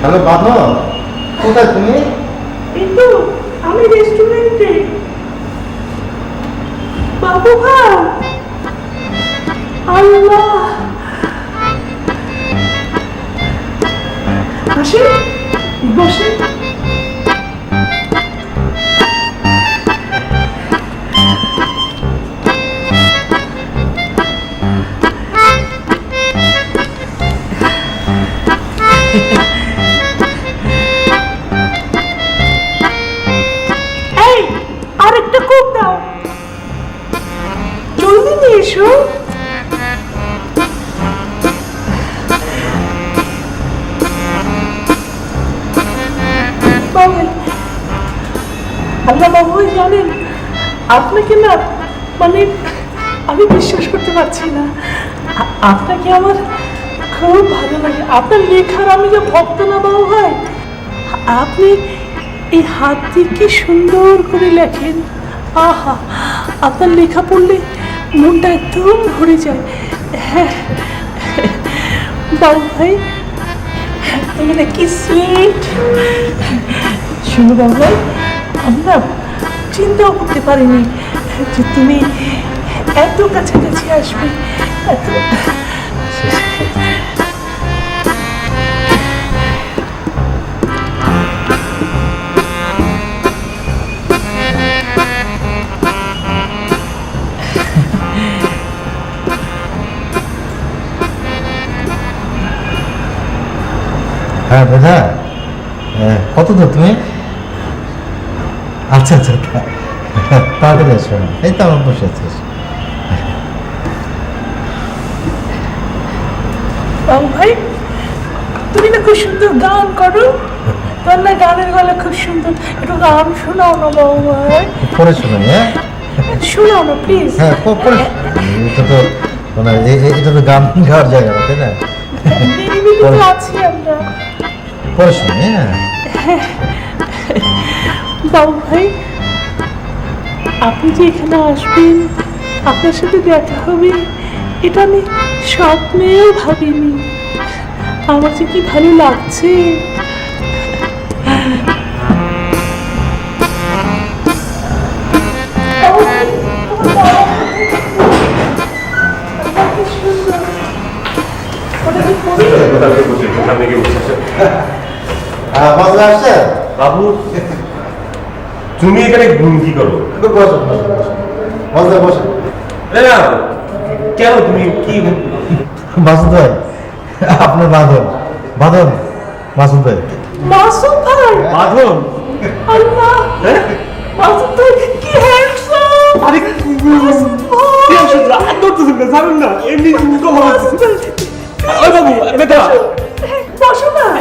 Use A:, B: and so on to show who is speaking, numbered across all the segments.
A: Hello বাঁধন কোথায় তুমি?
B: কিন্তু আমি রেস্টুরেন্টে বাবু ভাই। আল্লাহ। আসে বসে। এসো আল্লাহ বাবু জানেন, আপনাকে না মানে আমি বিশ্বাস করতে পারছি না। আপনাকে আমার খুব ভালো লাগে। আপনার লেখার আমি যে ভক্ত না বাবু ভাই, আপনি এই হাত দিয়ে কি সুন্দর করে লেখেন। আহা, আপনার লেখা পড়লে মনটা একদম ভরে যায়। হ্যাঁ। বাবু ভাই তুমি না কি সুইট শুনো বাবু ভাই আমরা চিন্তাও করতে পারিনি যে তুমি এত কাছাকাছি আসবে, এত
A: হ্যাঁ দাদা হ্যাঁ, কত দূর তুমি? আচ্ছা আচ্ছা তা- তাড়াতাড়ি এসো এই তো আমার বসে আছিস
B: ভাই তুমি না খুব সুন্দর গান করো? তোমার না গানের গলা খুব সুন্দর। একটু গান শোনাও না বাবু ভাই।
A: পরে শোনাই হ্যাঁ?
B: শোনাও না প্লিজ
A: হ্যাঁ পরে এটা তো মানে এটা তো গান গাওয়ার জায়গা না তাই না?
B: আছি আমরা।
A: পরে শোনাই হ্যাঁ।
B: বাবু ভাই আপনি যে এখানে আসবেন আপনার সাথে দেখা হবে এটা আমি স্বপ্নেও ভাবিনি। আমার যে কি ভালো লাগছে। বাবু ভাই, তোমার বাবা কি
A: আসছে?
C: বাবু তুমি এখানে কি করো?
A: বসো মজা বসে।
C: না, কেন তুমি কি
A: মাসুদ ভাই আপনার বাঁধন। বাঁধন মাসুদ ভাই।
B: মাসুদ ভাই!
C: বাঁধন?
B: আল্লাহ!
C: হ্যাঁ?
B: মাসুদ ভাই কি হ্যান্ডসাম
C: আরে
B: মাসুদ ভাই!
C: ধরতেছেন না জানেন না এমনি কথা
B: মাসুদ
C: ওই বাবু বেটা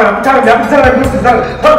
C: কম না বসতে ছাড়েন ছাড়েন